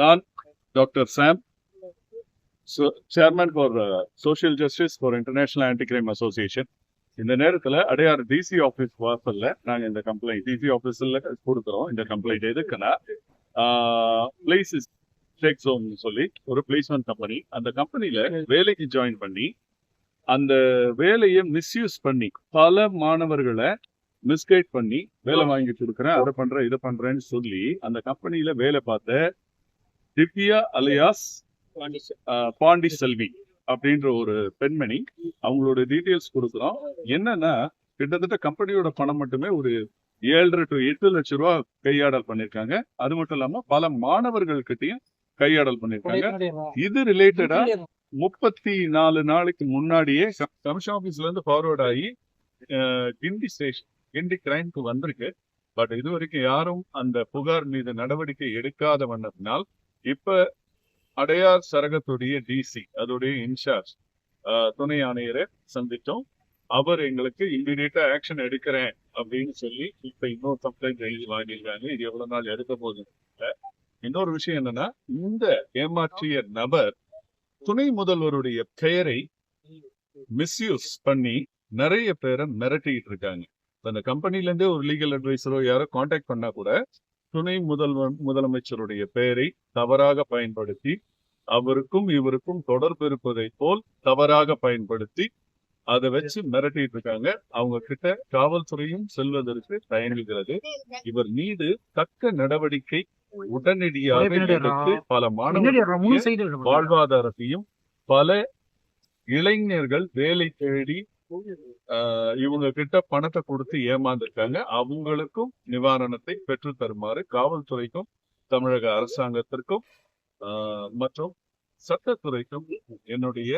நான் doctor Sam chairman for social justice for international anti crime association இந்த நேரத்துல Adyar DC office வாசலில் நாங்க இந்த கம்ப்ளைண்ட் டிசி ஆஃபீஸில் கொடுக்குறோம். இந்த கம்ப்ளைண்ட் எதுக்குன்னா பிளேஸ் இஸ் டேக் ஜோன் சொல்லி ஒரு பிளேஸ்மெண்ட் கம்பெனி அந்த கம்பெனில வேலைக்கு ஜாயின் பண்ணி அந்த வேலையை மிஸ்யூஸ் பண்ணி பல மாணவர்களை மிஸ்கைட் பண்ணி வேலை வாங்கி கொடுக்குறேன் அதை பண்றேன் இதை பண்ணுறேன்னு சொல்லி அந்த கம்பெனியில் வேலை பார்த்த திவ்யா அலியாஸ் பாண்டி செல்வி அப்படின்ற ஒரு பெண்மணி அவங்களோட டீட்டெயில்ஸ் கொடுக்குறோம். என்னன்னா கிட்டத்தட்ட கம்பெனியோட பணம் மட்டுமே ஒரு ஏழரை டு எட்டு லட்சம் ரூபாய் கையாடல் பண்ணிருக்காங்க அது மட்டும் இல்லாம பல மாணவர்கள் கிட்டயும் கையாடல் பண்ணிருக்காங்க இது ரிலேட்டடா முப்பத்தி நாலு நாளைக்கு முன்னாடியே கமிஷன் ஆபீஸ்ல இருந்து ஃபார்வர்ட் ஆகி கிண்டி ஸ்டேஷன் கிண்டி கிரைம்க்கு வந்திருக்கு. பட் இது வரைக்கும் யாரும் அந்த புகார் மீது நடவடிக்கை எடுக்காத வண்ணத்தினால் இப்ப அடையார் சரகத்துடைய டிசி அதோடைய இன்சார்ஜ் துணை ஆணையரை சந்தித்தோம். அவர் எங்களுக்கு இம்மிடியட்டா ஆக்ஷன் எடுக்கிறேன் அப்படின்னு சொல்லி இப்ப இன்னொரு கம்ப்ளைண்ட் எழுதி வாங்கியிருக்காங்க. இது எவ்வளவு நாள் எடுக்க போகுது இன்னொரு விஷயம் என்னன்னா இந்த ஏமாற்றிய நபர் துணை முதல்வருடைய பெயரை மிஸ்யூஸ் பண்ணி நிறைய பேரை மிரட்டிட்டு இருக்காங்க. இப்ப அந்த கம்பெனில இருந்தே ஒரு லீகல் அட்வைசரோ யாரோ காண்டாக்ட் பண்ணா கூட துணை முதல்வர் முதலமைச்சருடைய பெயரை தவறாக பயன்படுத்தி அவருக்கும் இவருக்கும் தொடர்பு இருப்பதை போல் தவறாக பயன்படுத்தி அதை வச்சு மிரட்டிட்டு இருக்காங்க. அவங்க கிட்ட காவல்துறையும் செல்வதற்கு தயங்குகிறது. இவர் மீது தக்க நடவடிக்கை உடனடியாக எடுத்து பல மாணவர்களுடைய வாழ்வாதாரத்தையும் பல இளைஞர்கள் வேலை தேடி இவங்க கிட்ட பணத்தை கொடுத்து ஏமாந்துருக்காங்க அவங்களுக்கும் நிவாரணத்தை பெற்று தருமாறு காவல்துறைக்கும் தமிழக அரசாங்கத்திற்கும் மற்றும் சட்டத்துறைக்கும் என்னுடைய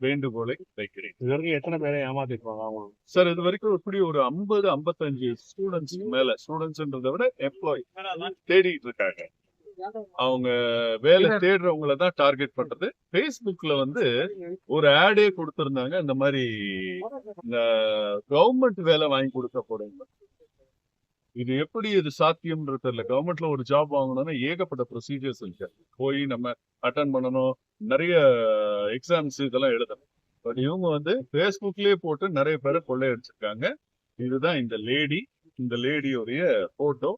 வேண்டுகோளை வைக்கிறேன். இது வரைக்கும் எத்தனை பேரை ஏமாத்திருப்பாங்க அவங்க? சார் இது வரைக்கும் இப்படி ஒரு ஐம்பது ஐம்பத்தஞ்சு ஸ்டூடெண்ட்ஸ் மேல ஸ்டூடெண்ட்ஸ்ன்றதை விட எம்ப்ளாய் தேடிட்டு இருக்காங்க. அவங்க வேலை தேடுறவங்கள தான் டார்கெட் பண்றது. Facebookல வந்து ஒரு ஆடே கொடுத்திருந்தாங்க. இந்த மாதிரி இந்த கவர்மெண்ட் வேலை வாங்கி கொடுக்க போறீங்க இது எப்படி இது சாத்தியம்ன்றது தெரியல. கவர்மெண்ட்ல ஒரு ஜாப் வாங்கணும்னா ஏகப்பட்ட ப்ரொசீஜர்ஸ் இருக்கு. போய் நம்ம அட்டன் பண்ணணும். நிறைய எக்ஸாம்ஸ் இதெல்லாம் எழுதணும். பட் இவங்க வந்து Facebookலயே போட்டு நிறைய பேரை கொள்ளையடிச்சிருக்காங்க. இதுதான் இந்த லேடி இந்த லேடியோடைய போட்டோ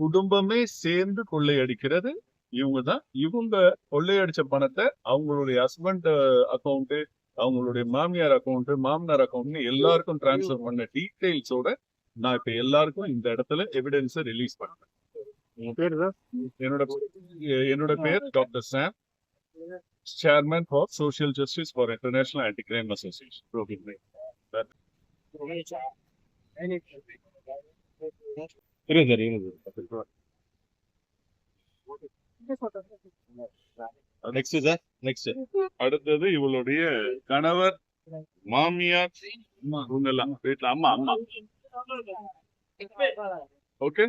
குடும்பமே சேர்ந்து கொள்ளையடிக்கிறது. இவங்க தான் இவங்க கொள்ளையடிச்ச பணத்தை அவங்களுடைய ஹஸ்பண்ட் அக்கௌண்ட் அவங்களுடைய மாமியார் அக்கௌண்ட் மாமனார் அக்கௌண்ட் எல்லாருக்கும் டிரான்ஸ்ஃபர் பண்ண டீடைல்ஸோட நான் இப்ப எல்லாருக்கும் இந்த இடத்துல எவிடன்ஸ் ரிலீஸ் பண்றேன். என்னோட என்னோட பேர் doctor Sam chairman for social justice for international anti crime association இருக்கு சார் இருக்கு நெக்ஸ்ட் சார் நெக்ஸ்ட் அடுத்தது இவளுடைய கணவர் மாமியார் இவங்க எல்லாம் வீட்டுல அம்மா அம்மா. ஓகே